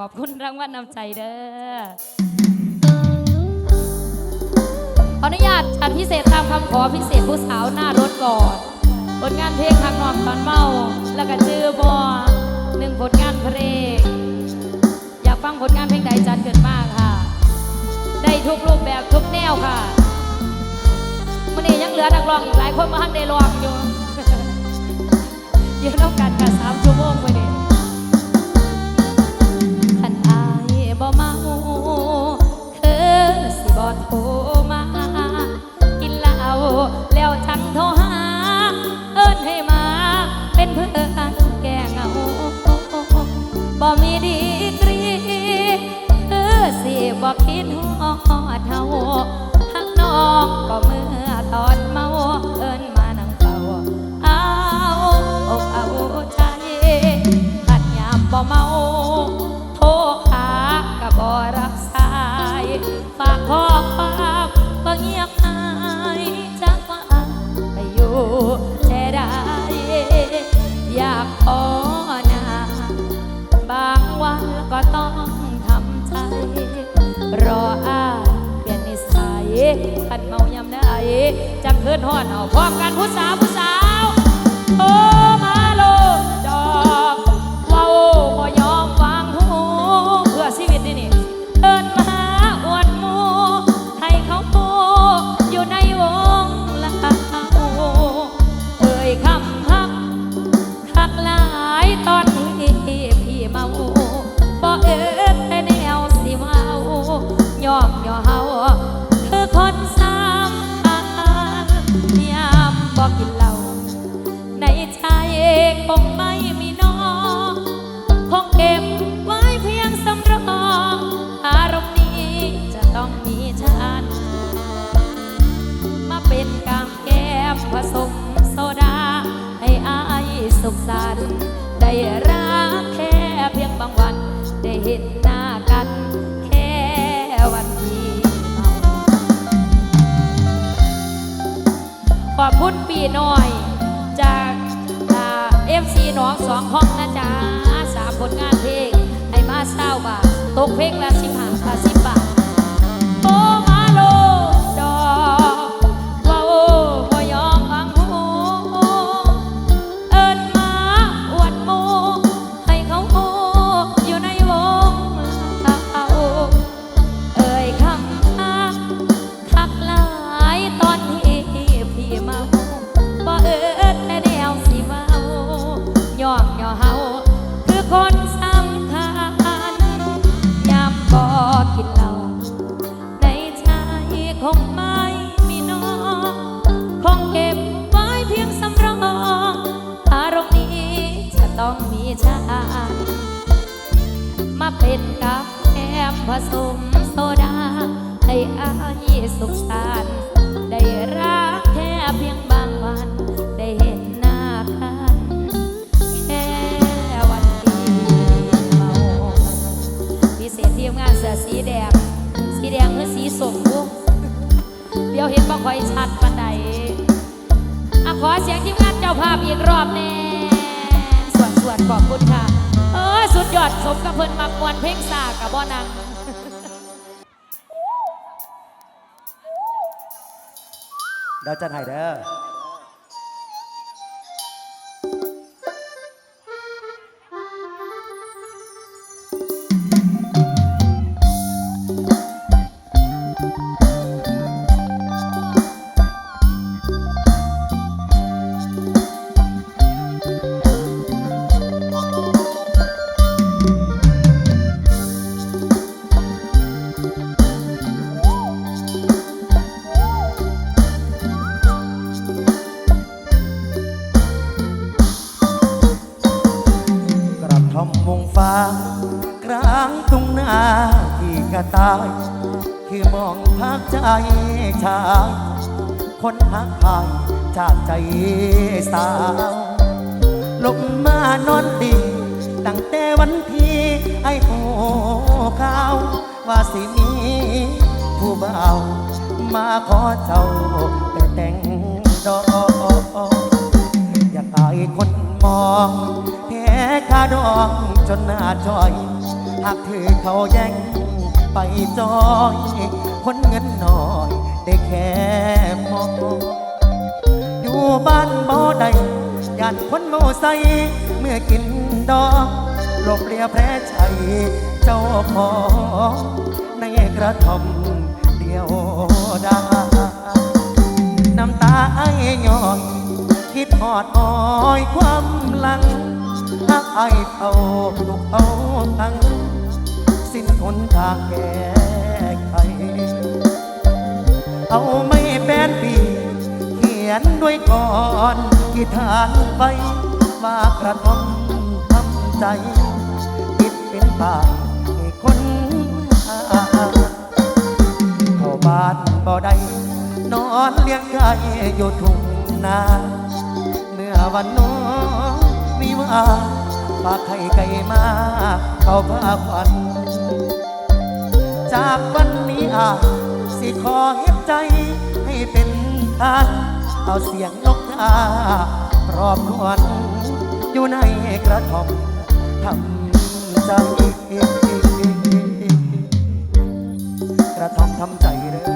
ขอบคุณรางวัลนำใจเด้อขออนุญาตจัดพิเศษตามคำขอพิเศษผู้สาวหน้ารถก่อนผลงานเพลงทางนอกตอนเมา แล้วก็จือบอหนึ่งผลงานเพลง อยากฟังผลงานเพลงใดจัดเกิดมากค่ะ ได้ทุกรูปแบบทุกแนวค่ะมันนี้ยังเหลือนักร้องอีกหลายคนมาทันได้ร้องอยู่เยืนต้องกันกันสามชั่วโมงไปเนี่ย โทรมา กินเหล้าแล้วจังโทรหา เอิ้นให้มา เป็นเพื่อนแก่เหงาบ่มีดีกรีคือสิบ่คิดหอดเท่าทั้งน้องก็เมื่อ ขันเมายำได้จังคืนหอดเอาพร้อมกันผู้สาวผู้สาว อบคุณปีน้อย จากเอฟซีน้องสองห้องนะจ๊ะสามผลงานเพลงไอ้มาเศร้าบาทตกเพลงละสิบห นกับแอมผสมโซดา ให้อายสุขสันต์ได้รักแค่เพียงบางวัน ได้เห็นหน้ากันแค่วันที่เมาพิเศษทีมงานเสือสีแดง สีแดงหรือสีสมบุเดี๋ยวเห็นบ่ค่อยชัดปันใดอะขอเสียงทีมงานเจ้าภาพอีกรอบแน่ส่วนส่วนขอบคุณค่ะ ยอดสมกับเพิ่นมักมวนเพลงสากับบ่นังเดี๋ยวจัดให้เด้อาที่กระตาย คือมองพักใจชายคนพักพายจากใจสาวลงมานอนดี ตั้งแต่วันที่ไอ้โหข่าว ว่าสิมีผู้บ่าวมาขอเจ้าไปแต่งดอกอยากอายคนมองแพ้คาดองจนหน้าจอย หากถือเขาแย่งไปจอยคนเงินหน้อยได้แค่มองอยู่บ้านบ่ได้ย่านคนโมใสเมื่อกินดอกหลบเลียแพ้ชัยเจ้าของในกระท่อมเดียวดายน้ำตาไอ้ย้อยคิดหอดอ้อยความหลังหักไอ้เอาลูกเอาทั้ง สิ้นหนทางแก้ไข เอาไม่แปนปีเขียนด้วยก่อนกีฐานไปว่ากระทำทำใจคิดเป็นป่าให้คนหาเข้าบ้านบ่ได้นอนเลี้ยงไก่อยู่ทุ่งนาเมื่อวันน้องวิวาฝากไข่ไก่มา เขาพาควันากวันนี้อาสิขอเห็นใจให้เป็นทานเอาเสียงนกการอบนวลอยู่ในกระท่อมทำใจกระท่อมทำใจเลย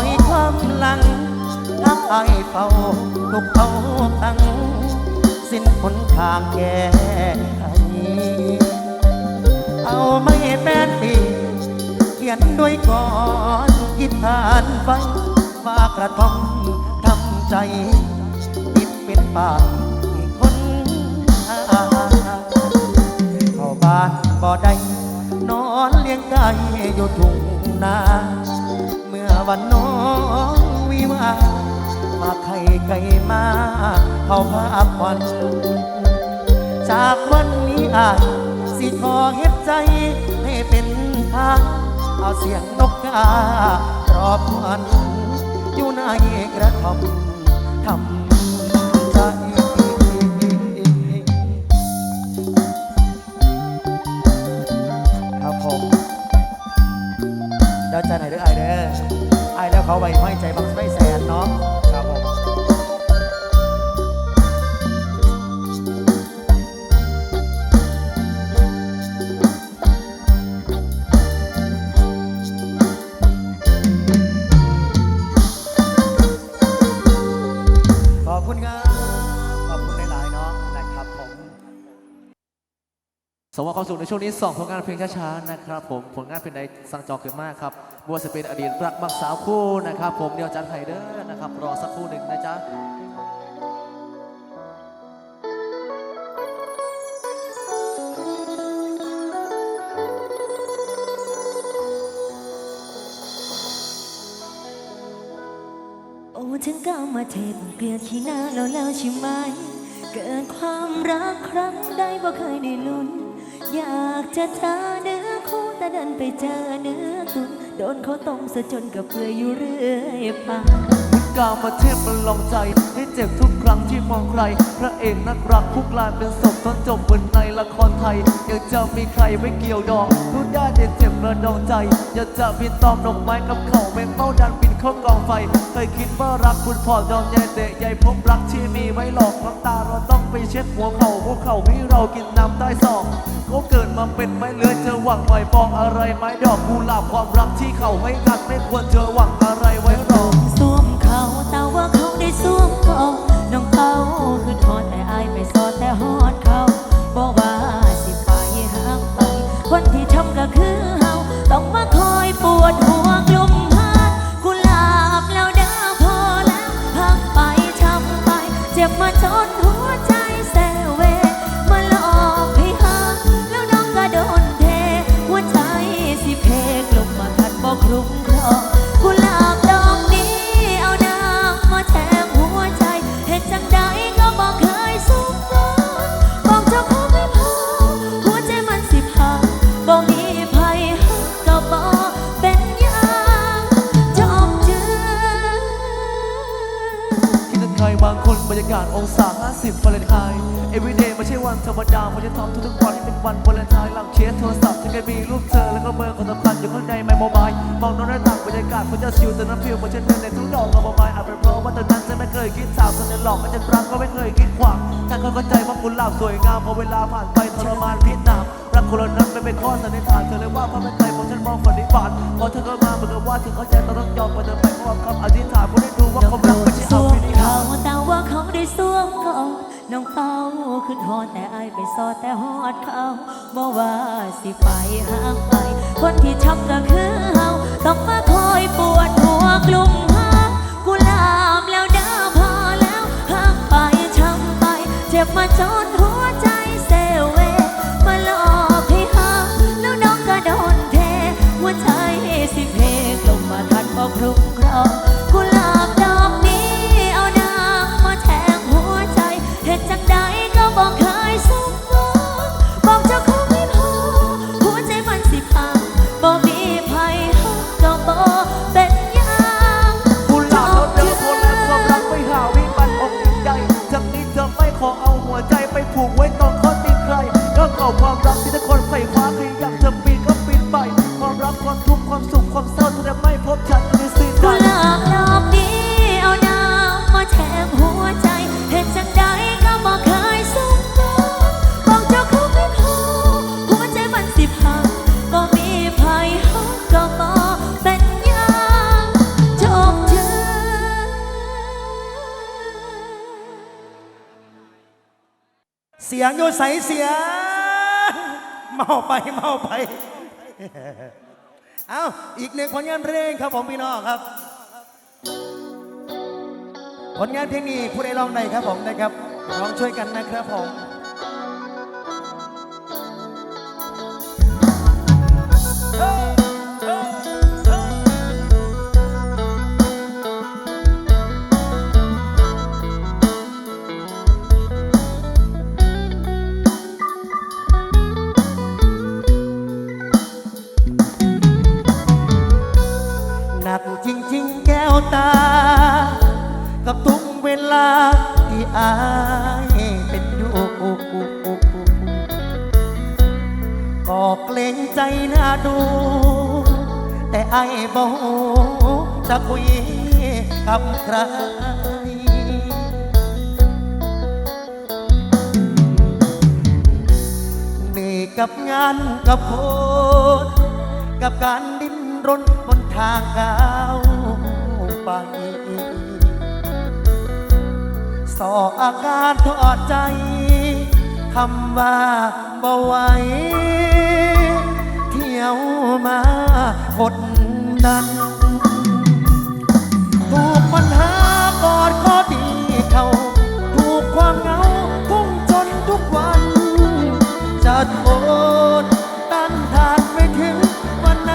อยความลังทักไอเฝ้าทุกเขาทั้งสิ้นหนทางแก้ไขเอาไม่แป้นปีเขียนด้วยก่อนคิดทานไฟว่ากระท่อมทำใจติดเป็นปาที่คนหาเข้าบ้านบ่ได้นอนเลี้ยงไก่อยู่ทุ่งนา วันน้องวิวามาไข่ไก่มาเขาพาควัน จากวันนี้อาจสิขอเฮ็ดใจให้เป็นทางเอาเสียงนกการอบวันอยู่ในกระท่อมทำ ในช่วงนี้สองผลงานเพลงช้าๆนะครับผมผลงานเพลงใดสั่งจองขึ้นมากครับบัวสเป็นอดีตรักมักสาวคู่นะครับผมเดียวจันไฮเดอร์นะครับรอสักครู่หนึ่งนะจ๊ะโอ้ถึงก้าวมาเทศเกลียดขี้หน้าแล้วแล้วใช่ไหม เกิดความรักครั้งใดบ่เคยได้ลุ้น อยากจะเจอเนื้อคู่แต่ดันไปเจอเนื้อตุนโดนเขาต้มซะจนกับเปลือยอยู่เรื่อยไปกาวมาเทพมันลองใจ ให้เจ็บทุกครั้งที่มองใคร พระเอกนักรักผู้กลายเป็นศพตอนจบเหมือนในละครไทย อยากจะมีใครไม่เกี่ยวดอกรู้ได้แต่เจ็บระดองใจ อยากจะบินตอมดอกไม้กับเขาแมงเม่าดันบิน เข้ากองไฟ เคยคิดว่ารักคุณพอดองใหญ่แต่ใหญ่พบรักที่มีไว้หลอกน้ำตาเราต้องไปเช็ดหัวเขาพวเขาให้เรากินน้ำใต้ศอกเขาเกิดมาเป็นไม้เลื้อยเธอหวังหน่อยปองอะไรไม้ดอกกุหลาบความรักที่เขาให้กันไม่ควรเธอหวังอะไรไว้หรอกสวมเขาแต่ว่าเขาได้สวมเขาน้องเขาคือทอดแต่อายไปสอดแต่ฮอดเขาบอกว่าสิไปห้ามไปคนที่ทำก็คือเฮาต้องมาคอยปวดหัวากาศมันจะชิวแต่น้ำฟิวมันจะเดินในทุกดอกกับไม้อาจเป็นเพราะว่าตอนนั้นฉันไม่เคยคิดถามเสนอหลอกมันจะรักก็ไม่เคยคิดขวางแต่ก็เข้าใจว่ากุหลาบสวยงามพอเวลาผ่านไปทรมานพิษหนามรักคนละนั้นไม่เป็นข้อสันนิษฐานเธอเลยว่าเพระเป็นใจผมฉันมองฝันในิบาตพอเธอก็มาเหมือนกับว่าเธอเข้าใจต้องต้องยอมไปเธอไปเพราะคำอธิษฐานผมได้ดูว่าความรักไม่ใช่เอามพินิหาเขาแต่ว่าเขาได้สวมก่อนน้องเฝ้าขึ้นหอดแต่อายไปสอดแต่หอดเขาบอว่าสิไปห่างไปคนที่ช้ำก็คือ ต้องมาคอยปวดหัวกลุ่มหากุหลาบแล้วเด้อพอแล้วห่างไปช้ำไป เจ็บมาจนหัวใจเซเว มาหลอกให้ห่างแล้วน้องก็โดนเทหัวใจสิเพกลงมาทันพอครุงครอง ไปเมาไป เอาอีกหนึ่งผลงานเพลงครับผมพี่น้องครับ ผลงานเพลงนี้ผู้ใดร้องได้ครับผมนะครับร้องช่วยกันนะครับผม ใครนื่กับงานกับโพดกับการดิ้นรนบนทางก้าวไปสออาการทอดใจคำว่าบ่ไหวเที่ยวมากดดัน ถูกปัญหากอดข้อตีเขาถูกความเหงาพุ่งจนทุกวัน จะทนต้านทานไม่ถึงวันไหน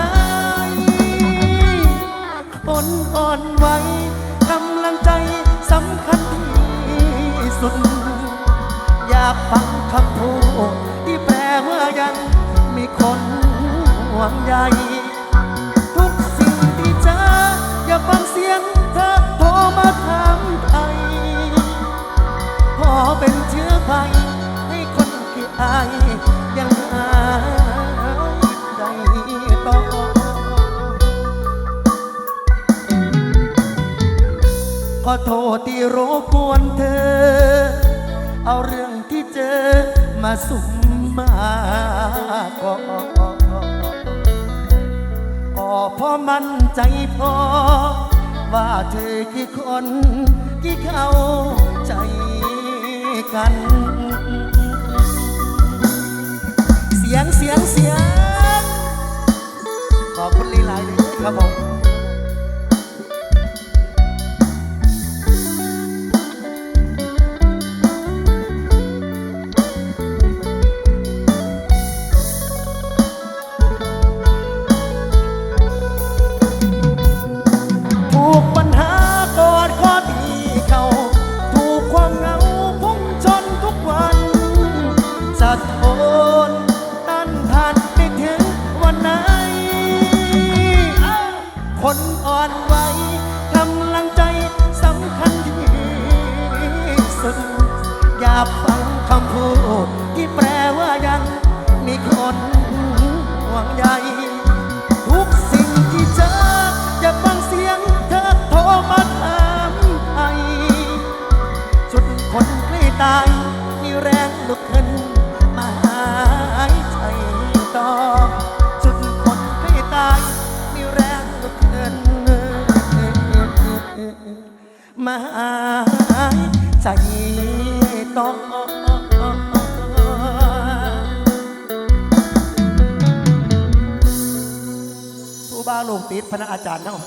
คนอ่อนไหวกำลังใจสำคัญที่สุด อยากฟังคำพูดที่แปลว่ายังมีคนห่วงใย ทรมาถามไทยขอเป็นเชื้อไฟให้คนที่อายยังหาได้ต่อขอโทษที่รบกวนเธอ เอาเรื่องที่เจอมาสุ่มมาก่อนก็เพราะมั่นใจพอ ว่าเธอคือคนที่เข้าใจกัน เสียงเสียงเสียง ขอบคุณลีลายๆด้วยครับผม ติดพระอาจารย์เนาะ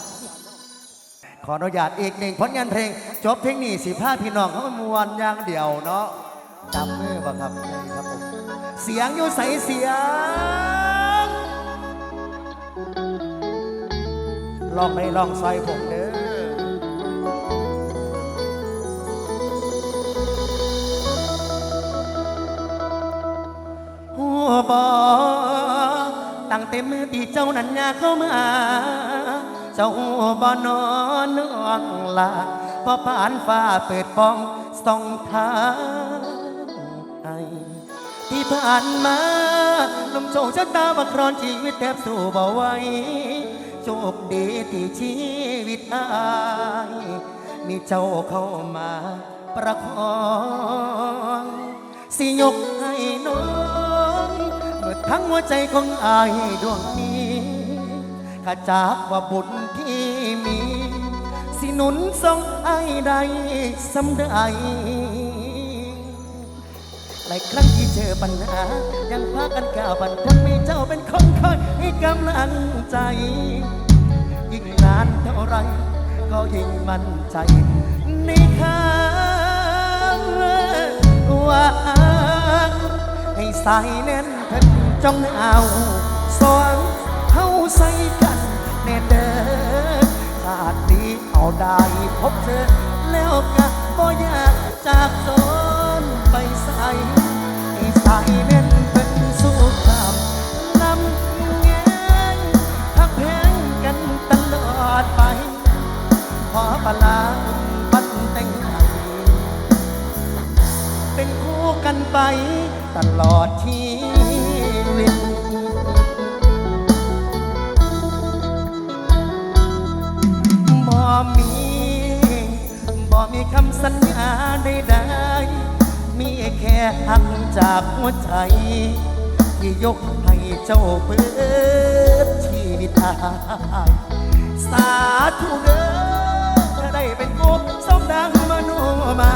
ขออนุญาตอีกหนึ่งผลงานเพลง จบเพลงนี้สิพาพี่น้องเขามวนอย่างเดียวเนาะจำมือบ่ครับนี่ครับผมเสียงอยู่ใสเสียงลองให้ลองซอยผมเด้อหัวบอ ตั้งแต่มือที่เจ้านั้นยาเข้ามา เจ้าบ่นอนนองลาพอผ่านฟ้าเปิดปองส่องทางไอที่ผ่านมาลมโชคชะตาบักรอนชีวิตแทบสู้บ่ไหวโชคดีที่ชีวิตอายมีเจ้าเข้ามาประคองสิยกให้น้อง ทั้งหัวใจของอายดวงนี้ข้าจากว่าบุญที่มี สิหนุนทรงไอ้ใดสำใดหลายครั้งที่เจอปัญหา ยังพากันก้าวบันคนมีเจ้าเป็นคนคอยให้กำลังใจ ยิ่งนานเท่าไร ก็ยิ่งมั่นใจในข้างว่าให้ใส่แน่นเพิ่น จ้องเอาสองเฮาใส่กันแน่เด้อชาตินี้เอาได้พบเธอ แล้วก็บ่อยากจากโซนไปใส่ใส่แน่นเป็นสู้คำลำแงงพักแพงกันตลอดไป ขอปลาบันแต่งไทยเป็นคู่กันไปตลอดชี มีคำสัญญาใดๆมีแค่หักจากหัวใจ ที่ยกให้เจ้าเปิดชีวิตอายสาธุเด้อถ้าได้เป็นกูสมดังมโนหมา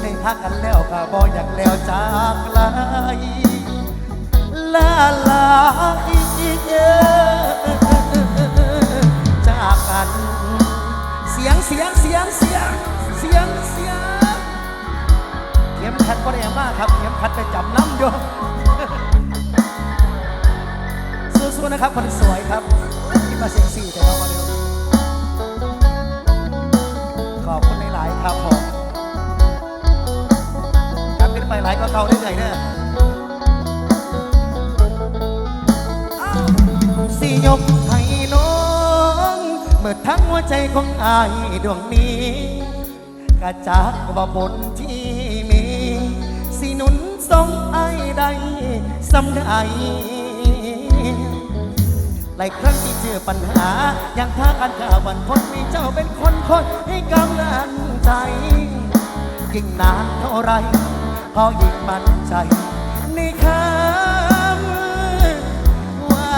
ได้พักกันแล้วก็บ่อยากแล้วจากไกลลาลาอีกเยอ สียงเสียงเสียงเสียงเสียงเสียงเข็มขัดก็ได้มากครับเข็มขัดไปจับน้ำอยู่สู้ๆนะครับคนสวยครับที่มาเซ็กซี่แต่เรามาเร็วขอบคุณหลายๆครับผมครับขึ้นไปหลายก็เก่าได้เลยเนี่ยอ้าวสิยกให้น้อง เมื่อทั้งหัวใจของอายดวงนี้กระจากว่าบนที่มี สิหนุนทรงไอ้ายใดสำใดหลายครั้งที่เจอปัญหายังพากันข่าวันคนมีเจ้าเป็นคนคอยให้กำลังใจยิ่งนานเท่าไรก็ยิ่งมั่นใจในคำว่า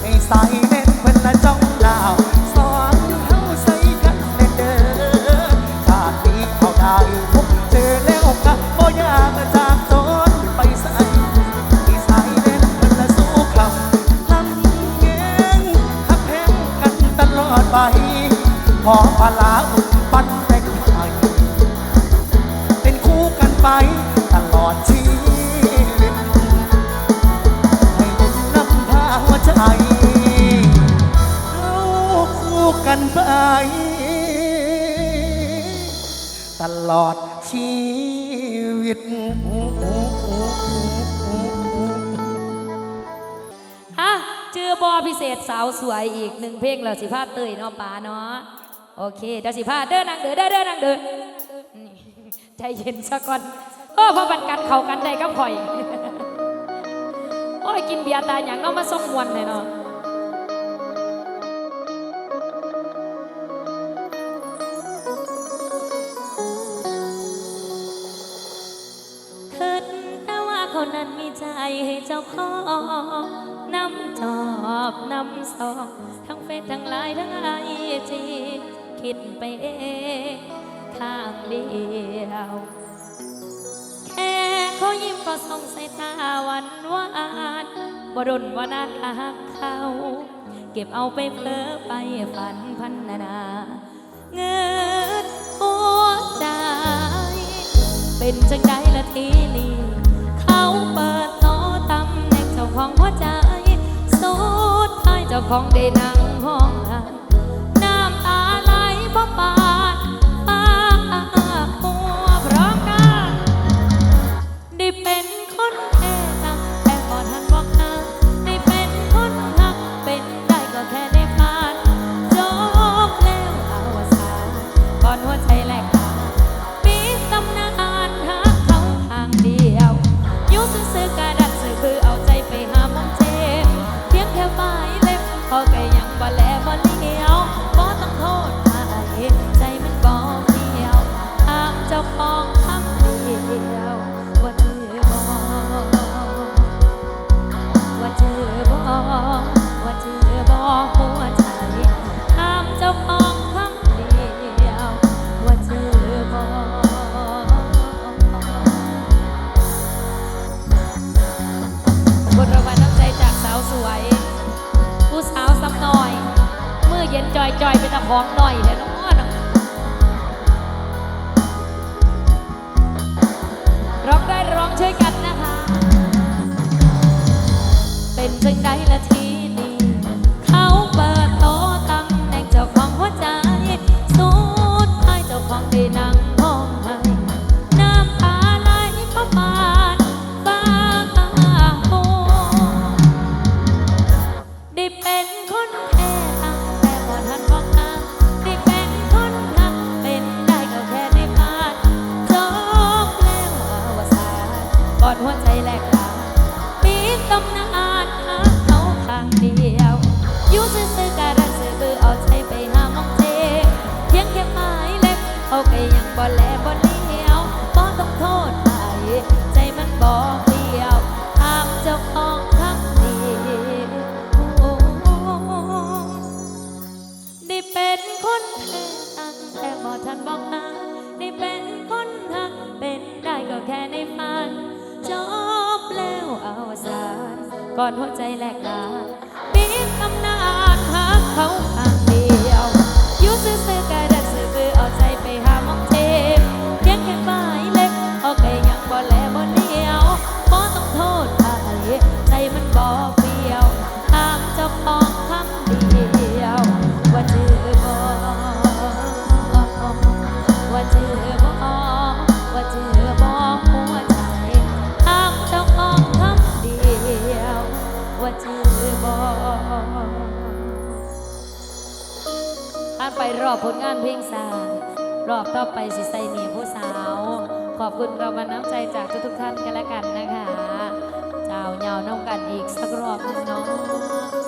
ให้ใส่ ขอพลาอุ่นปั้นแต่งไทยเป็นคู่กันไปตลอดชีวิตให้บุญนำพาหัวใจเอาคู่กันไป ตลอดชีวิตฮะเจอบอพิเศษสาวสวยอีกหนึ่งเพลงแล้วสิพาเตยเนาะป๋าเนาะ โอเคเดี๋ยวสิพาเดินนางเดือเดินเด้อนางเดือใจเย็นซะก่อนเออพอบันกันเขากันได้ก็พ่อย โอ้ยกินเบียร์ตาอย่างเนาะมาส่งมวนเลยเนาะานั้นมีใจให้เจ้าของนำจอบนำสองทั้งเฟซทั้งไลน์ทั้งไอจี คิดไปเองทางเดียว แค่เขายิ้มก็ส่งสายตาวันวานบรุนว่านาทางเขา เก็บเอาไปเพลอไปฝันพันนา เงินหัวใจ เป็นจังไดละทีนี้เขาเปิดต่อตำแหน่งเจ้าของหัวใจสุดท้ายเจ้าของได้นั่งห้องไห้ ของหน่อยแก่อนหัวใจแหลกลา อบผลงานเพลงสารอบต่อไปสิใส่เนียผู้สาว ขอบคุณเรามาน้ำใจจากทุกทุกท่านกันแล้วกันนะคะเจ้าเหยาน้องกันอีกสักรอบนึงเนาะ